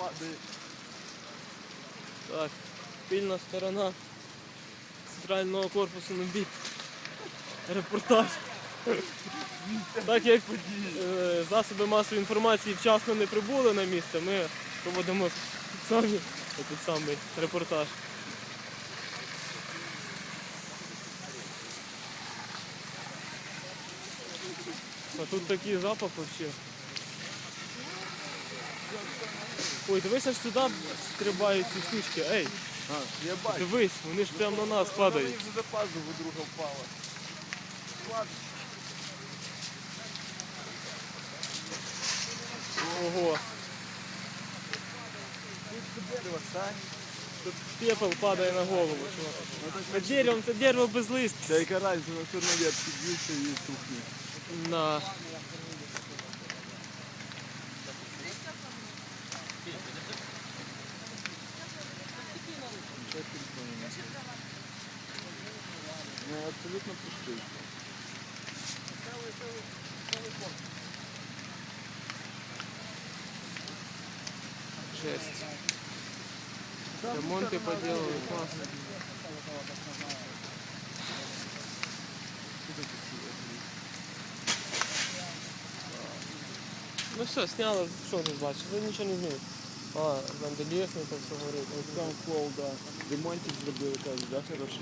падає. Так, пільна сторона центрального корпусу на бік. Репортаж. Так як е, засоби масової інформації вчасно не прибули на місце, ми проводимо самі такий самий репортаж. А тут такий запах взагалі. Ой, дивися ж сюди стрибають ці штучки. Ей, А, я бачу. дивись, вони ж прямо на нас падають. мені вже за пазуху друга впала. Ладно. Ого, Тут пепел падає на голову. чувак. А дерево, це дерево без листя. Та яка разниця, на все наверх підвівся і тухне. На. Ну, абсолютно пустий. Жесть. Ремонти поделали, класно. Ну все, сняли, що? Ви нічого не змінить. А, вандалізм, це все горить. Ось там пол, да. Ремонтик зробили, кажуть, да, хороший.